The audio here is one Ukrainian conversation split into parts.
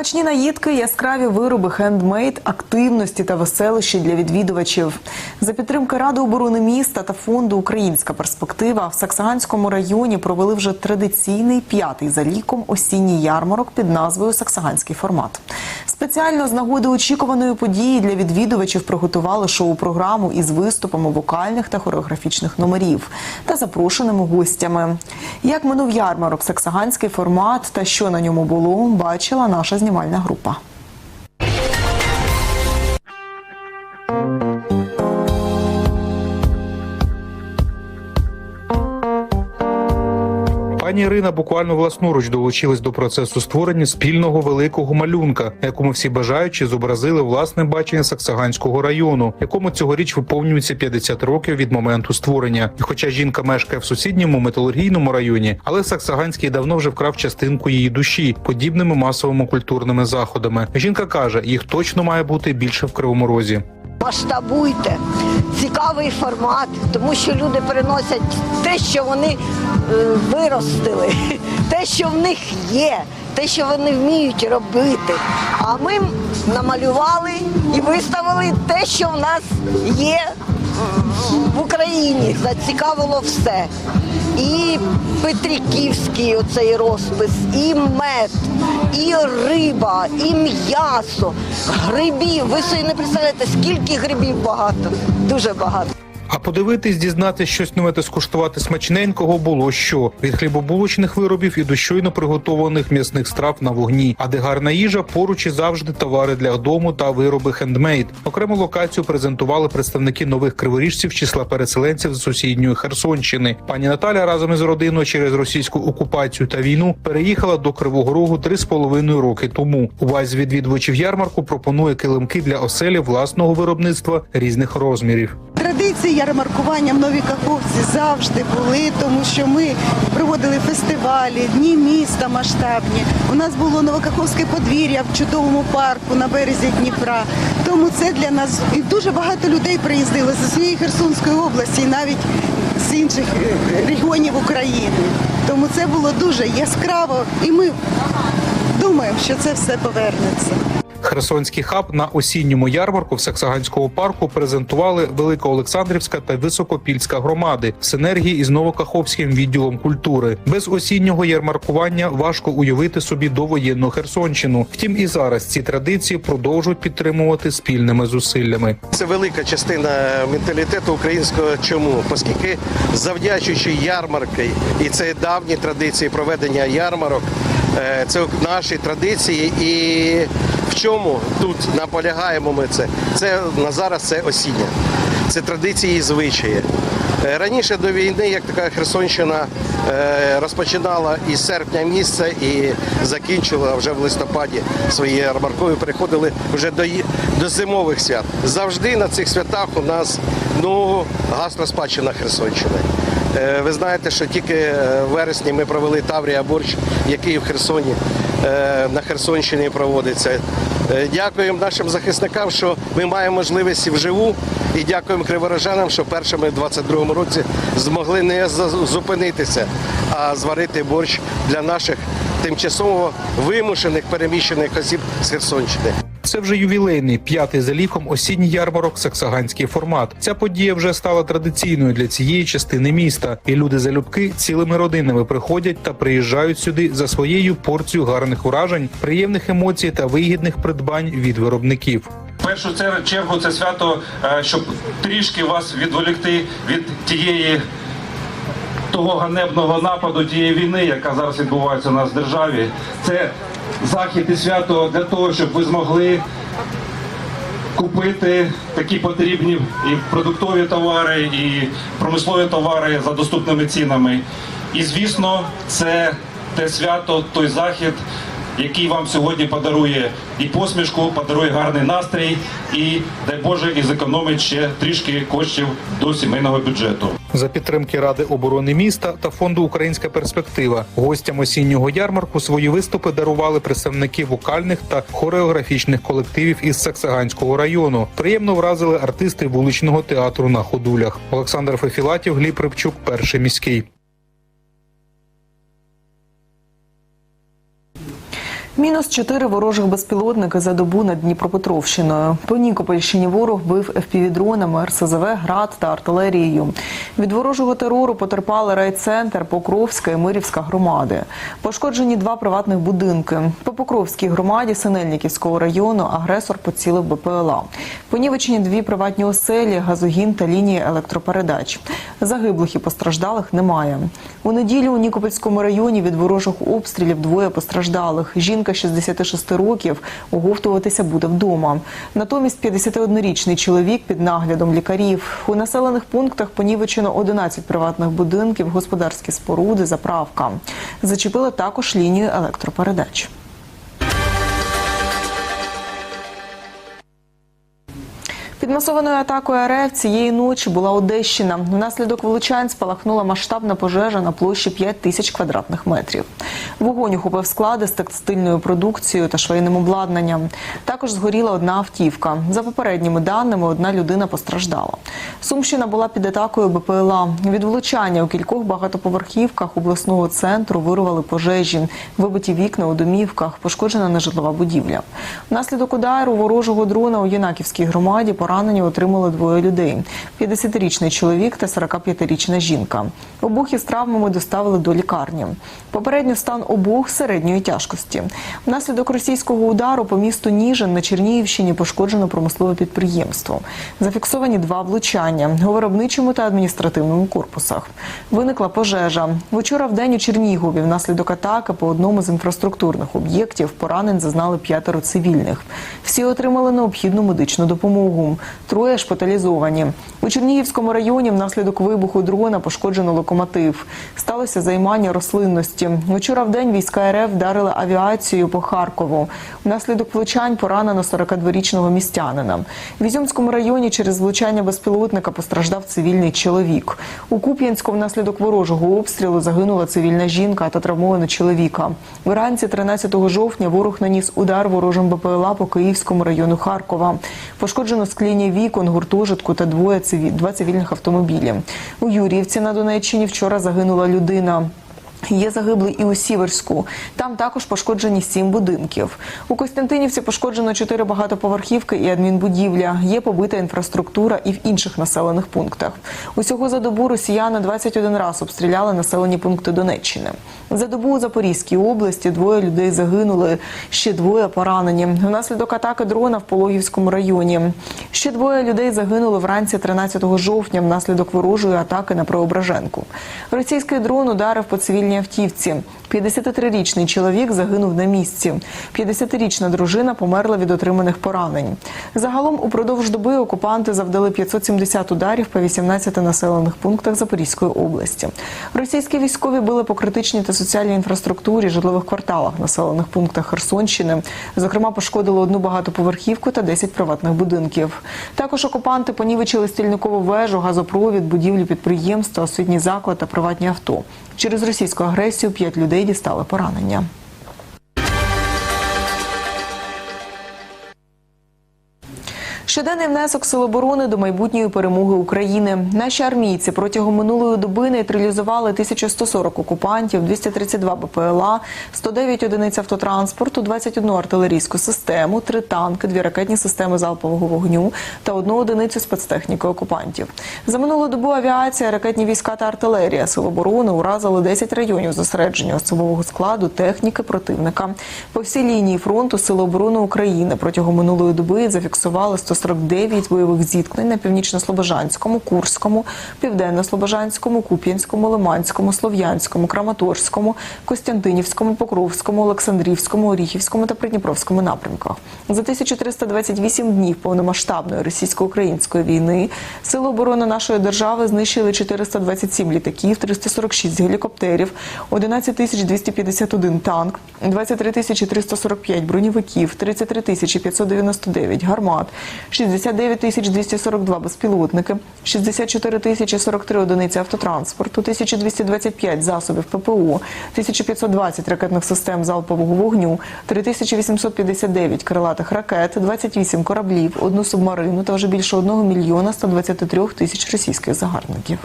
Смачні наїдки, яскраві вироби, хендмейд, активності та веселощі для відвідувачів. За підтримки Ради оборони міста та фонду Українська перспектива в Саксаганському районі провели вже традиційний п'ятий за ліком осінній ярмарок під назвою Саксаганський формат. Спеціально з нагоди очікуваної події для відвідувачів приготували шоу-програму із виступами вокальних та хореографічних номерів та запрошеними гостями. Як минув ярмарок Саксаганський формат та що на ньому було, бачила наша знімальна група. Пані Ірина буквально власноруч долучилась до процесу створення спільного великого малюнка, на якому всі бажаючі зобразили власне бачення Саксаганського району, якому цьогоріч виповнюється 50 років від моменту створення. І хоча жінка мешкає в сусідньому металургійному районі, але Саксаганський давно вже вкрав частинку її душі подібними масовими культурними заходами. Жінка каже, їх точно має бути більше в Кривому Розі. Масштабуйте. Цікавий формат, тому що люди приносять те, що вони е, виростили, те, що в них є, те, що вони вміють робити. А ми намалювали і виставили те, що в нас є в Україні. Зацікавило все. І Петриківський оцей розпис, і мед, і риба, і м'ясо, грибів. Ви собі не представляєте, скільки грибів багато, дуже багато. А подивитись, дізнатись щось нове та скуштувати смачненького було що від хлібобулочних виробів і до щойно приготованих м'ясних страв на вогні. А де гарна їжа поруч і завжди товари для дому та вироби хендмейд. Окрему локацію презентували представники нових криворіжців числа переселенців з сусідньої Херсонщини. Пані Наталя разом із родиною через російську окупацію та війну переїхала до Кривого Рогу три з половиною роки тому. Увазі відвідувачів ярмарку пропонує килимки для оселі власного виробництва різних розмірів. Традиції ярмаркування в Новій Каховці завжди були, тому що ми проводили фестивалі, дні міста масштабні. У нас було Новокаховське подвір'я в чудовому парку на березі Дніпра. Тому це для нас і дуже багато людей приїздили з усієї Херсонської області, і навіть з інших е, регіонів України. Тому це було дуже яскраво, і ми думаємо, що це все повернеться. Херсонський хаб на осінньому ярмарку в Саксаганського парку презентували Великоолександрівська та Високопільська громади в синергії із Новокаховським відділом культури. Без осіннього ярмаркування важко уявити собі довоєнну Херсонщину. Втім, і зараз ці традиції продовжують підтримувати спільними зусиллями. Це велика частина менталітету українського. Чому? Оскільки завдячуючи ярмарки, і це давні традиції проведення ярмарок, е, це наші традиції. І в чому тут наполягаємо ми це? Це на зараз це осіння. Це традиції і звичаї. Е, Раніше до війни, як така Херсонщина е, розпочинала із серпня місяця і закінчила вже в листопаді свої ярмаркові, переходили вже до, до зимових свят. Завжди на цих святах у нас ну, гасла спадщина Херсонщини. Е, Ви знаєте, що тільки е, в вересні ми провели Таврія борщ, який в Херсоні е, на Херсонщині проводиться. Дякуємо нашим захисникам, що ми маємо можливість вживу. І дякуємо криворожанам, що першими в 22-му році змогли не зупинитися, а зварити борщ для наших тимчасово вимушених переміщених осіб з Херсонщини. Це вже ювілейний п'ятий за ліком осінній ярмарок Саксаганський формат. Ця подія вже стала традиційною для цієї частини міста, і люди залюбки цілими родинами приходять та приїжджають сюди за своєю порцією гарних уражень, приємних емоцій та вигідних придбань від виробників. Першу чергу це свято, е, щоб трішки вас відволікти від тієї того ганебного нападу, тієї війни, яка зараз відбувається у нас в державі. Це захід і свято для того, щоб ви змогли купити такі потрібні і продуктові товари, і промислові товари за доступними цінами. І звісно, це те свято, той захід, який вам сьогодні подарує і посмішку, подарує гарний настрій, і дай Боже, і зекономить ще трішки коштів до сімейного бюджету. За підтримки Ради оборони міста та фонду Українська перспектива гостям осіннього ярмарку свої виступи дарували представники вокальних та хореографічних колективів із Саксаганського району. Приємно вразили артисти вуличного театру на ходулях. Олександр Фефілатів, Гліб Рибчук, перший міський. Мінус чотири ворожих безпілотники за добу над Дніпропетровщиною. По Нікопольщині ворог бив ФПВ-дронами, РСЗВ, ГРАД та артилерією. Від ворожого терору потерпали райцентр, Покровська і Мирівська громади. Пошкоджені два приватних будинки. По Покровській громаді Синельниківського району агресор поцілив БПЛА. Понівечені дві приватні оселі, газогін та лінії електропередач. Загиблих і постраждалих немає. У неділю у Нікопольському районі від ворожих обстрілів двоє постраждалих. Жінка 66 років оговтуватися буде вдома. Натомість 51-річний чоловік під наглядом лікарів. У населених пунктах понівечено 11 приватних будинків, господарські споруди, заправка. Зачепили також лінію електропередач. Під масованою атакою РФ цієї ночі була Одещина. Внаслідок влучань спалахнула масштабна пожежа на площі 5 тисяч квадратних метрів. Вогонь охопив склади з текстильною продукцією та швейним обладнанням. Також згоріла одна автівка. За попередніми даними, одна людина постраждала. Сумщина була під атакою БПЛА. Від влучання у кількох багатоповерхівках обласного центру вирували пожежі, вибиті вікна у домівках, пошкоджена нежитлова будівля. Внаслідок удару ворожого дрона у Янаківській громаді поранення отримали двоє людей: 50-річний чоловік та 45-річна жінка. Обох із травмами доставили до лікарні. Попередньо стан обох середньої тяжкості. Внаслідок російського удару по місту Ніжин на Чернігівщині пошкоджено промислове підприємство. Зафіксовані два влучання у виробничому та адміністративному корпусах. Виникла пожежа. Вчора в день у Чернігові внаслідок атаки по одному з інфраструктурних об'єктів поранень зазнали п'ятеро цивільних. Всі отримали необхідну медичну допомогу. Троє шпиталізовані. У Чернігівському районі внаслідок вибуху дрона пошкоджено локомотив. Сталося займання рослинності. Вчора в день війська РФ вдарили авіацією по Харкову. Внаслідок влучань поранено 42-річного містянина. В Ізюмському районі через влучання безпілотника постраждав цивільний чоловік. У Куп'янську внаслідок ворожого обстрілу загинула цивільна жінка та травмовано чоловіка. Вранці 13 жовтня ворог наніс удар ворожим БПЛА по Київському району Харкова. Пошкоджено скління вікон, гуртожитку та двоє циві... два цивільних автомобілі. У Юріївці на Донеччині вчора загинула людина. Є загиблий і у Сіверську. Там також пошкоджені сім будинків. У Костянтинівці пошкоджено чотири багатоповерхівки і адмінбудівля. Є побита інфраструктура і в інших населених пунктах. Усього за добу росіяни 21 раз обстріляли населені пункти Донеччини. За добу у Запорізькій області двоє людей загинули, ще двоє поранені. Внаслідок атаки дрона в Пологівському районі. Ще двоє людей загинули вранці 13 жовтня внаслідок ворожої атаки на Преображенку. Російський дрон ударив по цивільній автівці. 53-річний чоловік загинув на місці. 50-річна дружина померла від отриманих поранень. Загалом упродовж доби окупанти завдали 570 ударів по 18 населених пунктах Запорізької області. Російські військові били по критичній та соціальній інфраструктурі, житлових кварталах населених пунктах Херсонщини. Зокрема, пошкодили одну багатоповерхівку та 10 приватних будинків. Також окупанти понівечили стільникову вежу, газопровід, будівлю підприємства, освітній заклад та приватні авто. Через російську агресію п'ять людей дістали поранення. Щоденний внесок Сил оборони до майбутньої перемоги України. Наші армійці протягом минулої доби нейтралізували 1140 окупантів, 232 БПЛА, 109 одиниць автотранспорту, 21 артилерійську систему, 3 танки, 2 ракетні системи залпового вогню та одну одиницю спецтехніки окупантів. За минулу добу авіація, ракетні війська та артилерія Сил оборони уразили 10 районів зосередження особового складу техніки противника. По всій лінії фронту Сили оборони України протягом минулої доби зафіксували 149 бойових зіткнень на північно-слобожанському, Курському, південно-слобожанському, Куп'янському, Лиманському, Слов'янському, Краматорському, Костянтинівському, Покровському, Олександрівському, Оріхівському та Придніпровському напрямках. За 1328 днів повномасштабної російсько-української війни Сили оборони нашої держави знищили 427 літаків, 346 гелікоптерів, 11 251 танк, 23 345 броньовиків, 33 599 гармат, 69 тисяч 242 безпілотники, 64 тисячі 43 одиниці автотранспорту, 1225 засобів ППО, 1520 ракетних систем залпового вогню, 3859 крилатих ракет, 28 кораблів, одну субмарину та вже більше 1 мільйона 123 тисяч російських загарбників.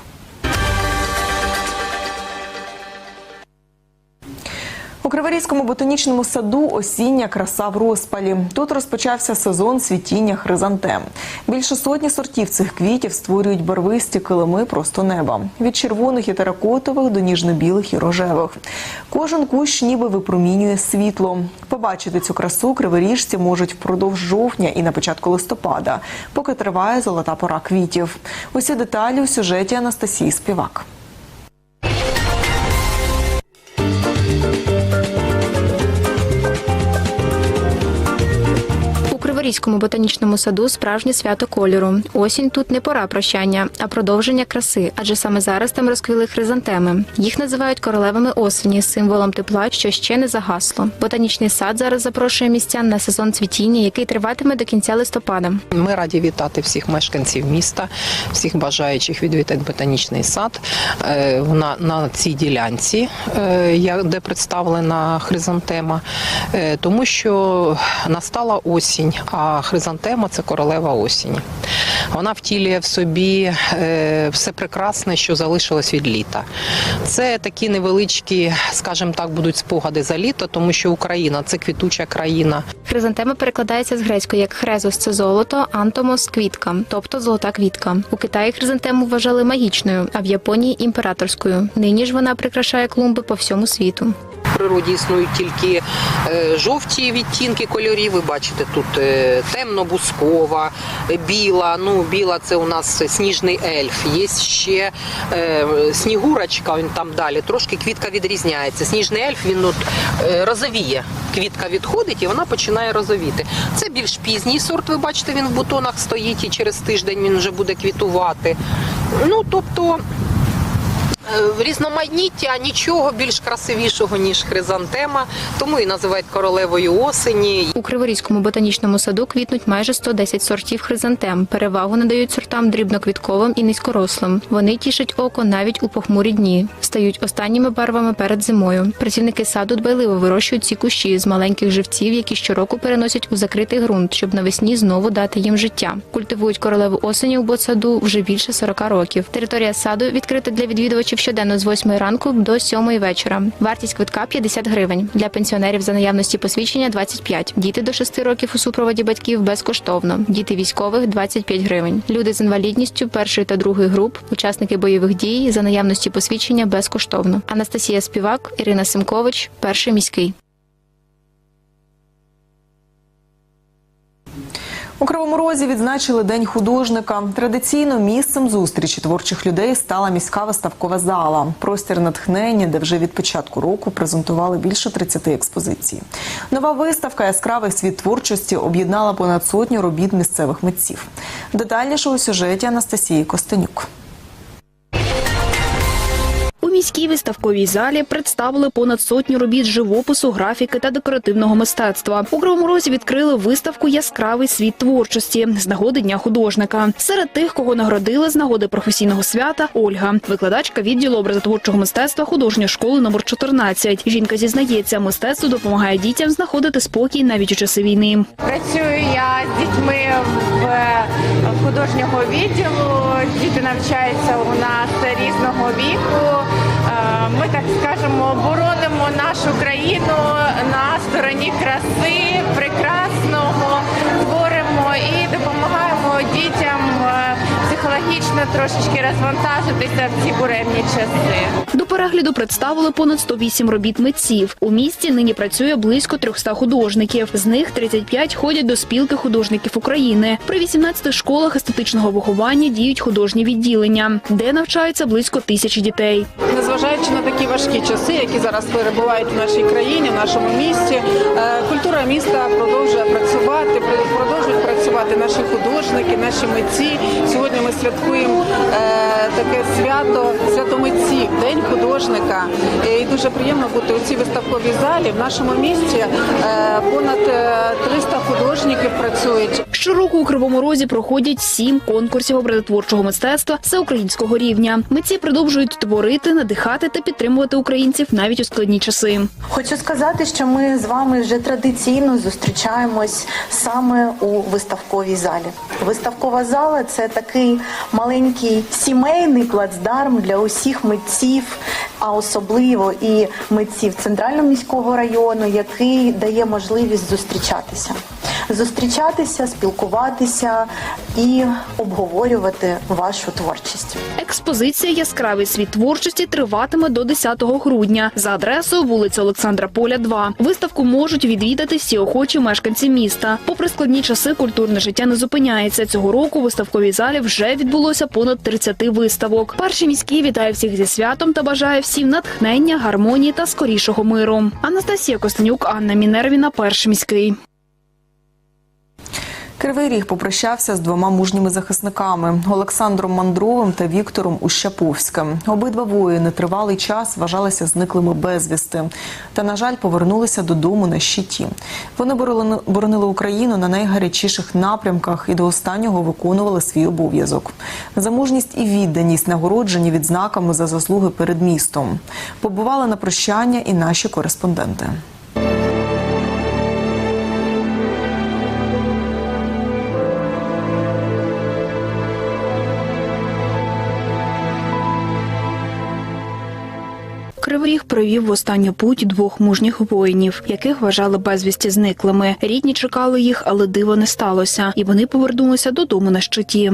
Криворізькому ботанічному саду осіння краса в розпалі. Тут розпочався сезон цвітіння хризантем. Більше сотні сортів цих квітів створюють барвисті килими просто неба від червоних і теракотових до ніжно-білих і рожевих. Кожен кущ ніби випромінює світло. Побачити цю красу криворіжці можуть впродовж жовтня і на початку листопада, поки триває золота пора квітів. Усі деталі у сюжеті Анастасії Співак. У Криворізькому ботанічному саду справжнє свято кольору. Осінь тут не пора прощання, а продовження краси, адже саме зараз там розквіли хризантеми. Їх називають королевами осені, символом тепла, що ще не загасло. Ботанічний сад зараз запрошує містян на сезон цвітіння, який триватиме до кінця листопада. Ми раді вітати всіх мешканців міста, всіх бажаючих відвідати ботанічний сад Е, на, на цій ділянці, е, де представлена хризантема, Е, тому що настала осінь, а хризантема це королева осені. Вона втілює в собі е, все прекрасне, що залишилось від літа. Це такі невеличкі, скажімо так, будуть спогади за літо, тому що Україна це квітуча країна. Хризантема перекладається з грецької як хрезос це золото, антомос квітка, тобто золота квітка. У Китаї хризантему вважали магічною, а в Японії імператорською. Нині ж вона прикрашає клумби по всьому світу. Природі існують тільки е, жовті відтінки кольорів. Ви бачите, тут е, темно-бускова, е, біла. Ну, біла це у нас сніжний ельф. Є ще снігурочка, він там далі. Трошки квітка відрізняється. Сніжний ельф він от, розовіє. Квітка відходить і вона починає розовіти. Це більш пізній сорт. Ви бачите, він в бутонах стоїть і через тиждень він вже буде квітувати. Ну тобто. Е, Різноманіття нічого більш красивішого ніж хризантема, тому і називають королевою осені. У Криворізькому ботанічному саду квітнуть майже 110 сортів хризантем. Перевагу надають сортам дрібноквітковим і низькорослим. Вони тішать око навіть у похмурі дні, стають останніми барвами перед зимою. Працівники саду дбайливо вирощують ці кущі з маленьких живців, які щороку переносять у закритий ґрунт, щоб навесні знову дати їм життя. Культивують королеву осені у ботсаду вже більше 40 років. Територія саду відкрита для відвідувачів щоденно з 8 ранку до 7 вечора. Вартість квитка 50 гривень. Для пенсіонерів за наявності посвідчення 25. Діти до 6 років у супроводі батьків безкоштовно. Діти військових 25 гривень. Люди з інвалідністю першої та другої груп, учасники бойових дій за наявності посвідчення безкоштовно. Анастасія Співак, Ірина Симкович, перший міський. У Кривому Розі відзначили День художника. Традиційно місцем зустрічі творчих людей стала міська виставкова зала. Простір натхнення, де вже від початку року презентували більше 30 експозицій. Нова виставка Яскравий світ творчості об'єднала понад сотню робіт місцевих митців. Детальніше у сюжеті Анастасії Костенюк. Міській виставковій залі представили понад сотню робіт живопису, графіки та декоративного мистецтва. У Кривому Розі відкрили виставку Яскравий світ творчості з нагоди дня художника. Серед тих, кого нагородили з нагоди професійного свята, Ольга, викладачка відділу образотворчого мистецтва художньої школи номер 14. Жінка зізнається, мистецтво допомагає дітям знаходити спокій навіть у часи війни. Працюю я з дітьми в е, художнього відділу. Діти навчаються у нас різного віку. Ми так скажемо, боронимо нашу країну на стороні краси, прекрасного, творимо і допомагаємо дітям психологічно трошечки розвантажитися в ці буремні часи. До перегляду представили понад 108 робіт митців. У місті нині працює близько 300 художників. З них 35 ходять до спілки художників України. При 18 школах естетичного виховання діють художні відділення, де навчаються близько тисячі дітей. Незважаючи на такі важкі часи, які зараз перебувають в нашій країні, в нашому місті, е, культура міста продовжує працювати, продовжують працювати наші художники, наші митці. Сьогодні ми святкуємо е, таке свято, святомитців, День художника. Е, І дуже приємно бути у цій виставковій залі. В нашому місті е, понад е, 300 художників працюють. Щороку у Кривому Розі проходять сім конкурсів образотворчого мистецтва всеукраїнського рівня. Митці продовжують творити, надихати та підтримувати українців навіть у складні часи. Хочу сказати, що ми з вами вже традиційно зустрічаємось саме у виставковій залі. Виставкова зала це такий маленький сімейний плацдарм для усіх митців, а особливо і митців центрального міського району, який дає можливість зустрічатися. Зустрічатися, спілкуватися і обговорювати вашу творчість. Експозиція Яскравий світ творчості триватиме до 10 грудня за адресою вулиця Олександра Поля, 2. Виставку можуть відвідати всі охочі мешканці міста. Попри складні часи, культурне життя не зупиняється. Цього року у виставковій залі вже відбулося понад 30 виставок. Перший міський вітає всіх зі святом та бажає всім натхнення, гармонії та скорішого миру. Анастасія Костенюк, Анна Мінервіна, перший міський. Кривий Ріг попрощався з двома мужніми захисниками Олександром Мандровим та Віктором Ущаповським. Обидва воїни тривалий час вважалися зниклими безвісти. Та, на жаль, повернулися додому на щиті. Вони боронили, Україну на найгарячіших напрямках і до останнього виконували свій обов'язок. За мужність і відданість нагороджені відзнаками за заслуги перед містом. Побували на прощання і наші кореспонденти. Кривий Ріг провів в останню путь двох мужніх воїнів, яких вважали безвісті зниклими. Рідні чекали їх, але диво не сталося, і вони повернулися додому на щиті.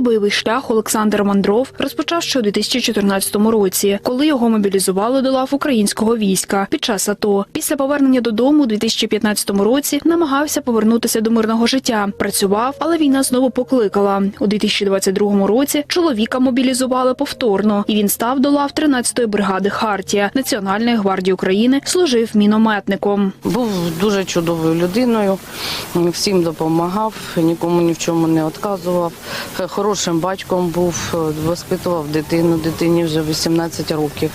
Свій бойовий шлях Олександр Мандров розпочав ще у 2014 році, коли його мобілізували до лав українського війська під час АТО. Після повернення додому у 2015 році намагався повернутися до мирного життя. Працював, але війна знову покликала. У 2022 році чоловіка мобілізували повторно, і він став до лав 13-ї бригади Хартія Національної гвардії України. Служив мінометником. Був дуже чудовою людиною, всім допомагав, нікому ні в чому не відказував. Хорошим батьком був, воспитував дитину, дитині вже 18 років.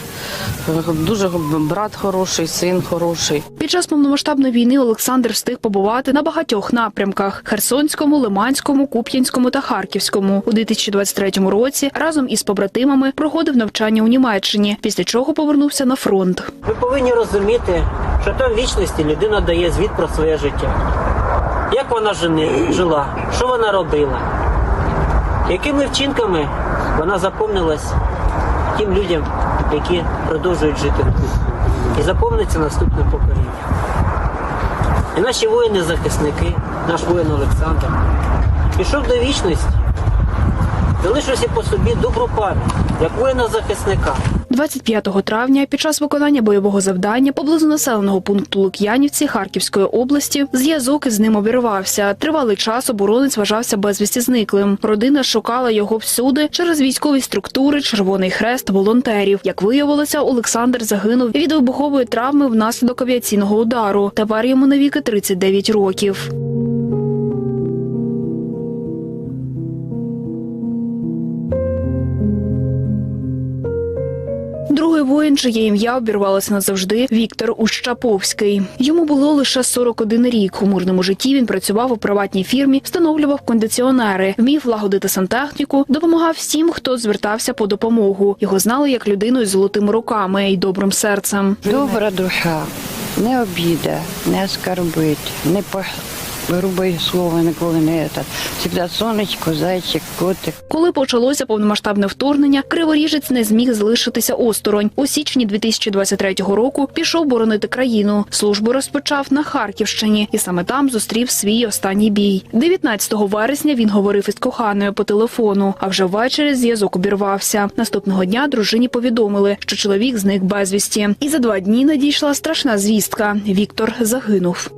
Дуже брат хороший, син хороший. Під час повномасштабної війни Олександр встиг побувати на багатьох напрямках: Херсонському, Лиманському, Куп'янському та Харківському. У 2023 році разом із побратимами проходив навчання у Німеччині, після чого повернувся на фронт. Ви повинні розуміти, що там в вічності людина дає звіт про своє життя. Як вона жила, що вона робила, якими вчинками вона запомнилась тим людям, які продовжують жити тут. І запомниться наступне покоління. І наші воїни-захисники, наш воїн Олександр, пішов до вічності, залишився по собі добру пам'ять, як воїна-захисника. 25 травня під час виконання бойового завдання поблизу населеного пункту Лук'янівці Харківської області зв'язок із ним обірвався. Тривалий час оборонець вважався безвісті зниклим. Родина шукала його всюди через військові структури, Червоний Хрест, волонтерів. Як виявилося, Олександр загинув від вибухової травми внаслідок авіаційного удару. Тепер йому навіки 39 років. Воїн, чиє ім'я обірвалося назавжди, Віктор Ущаповський. Йому було лише 41 рік. У мирному житті він працював у приватній фірмі, встановлював кондиціонери, вмів лагодити сантехніку, допомагав всім, хто звертався по допомогу. Його знали як людину із золотими руками і добрим серцем. Добра душа, не обіда, не скорбить, не по грубе слово ніколи не це. Всегда сонечко, зайчик, котик. Коли почалося повномасштабне вторгнення, Криворіжець не зміг залишитися осторонь. У січні 2023 року пішов боронити країну. Службу розпочав на Харківщині, і саме там зустрів свій останній бій. 19 вересня він говорив із коханою по телефону. А вже ввечері зв'язок обірвався. Наступного дня дружині повідомили, що чоловік зник безвісті. І за два дні надійшла страшна звістка. Віктор загинув.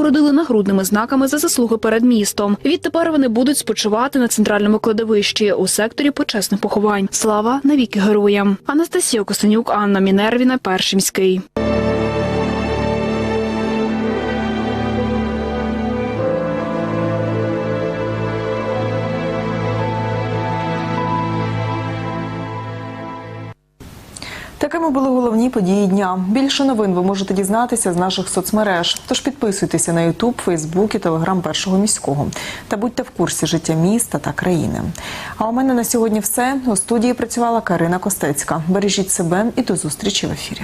Нагородили нагрудними знаками за заслуги перед містом. Відтепер вони будуть спочивати на центральному кладовищі у секторі почесних поховань. Слава навіки героям. Анастасія Косенюк, Анна Мінервіна, Перший Такими були головні події дня. Більше новин ви можете дізнатися з наших соцмереж. Тож підписуйтеся на Ютуб, Фейсбук і Телеграм Першого міського та будьте в курсі життя міста та країни. А у мене на сьогодні все. У студії працювала Карина Костецька. Бережіть себе і до зустрічі в ефірі.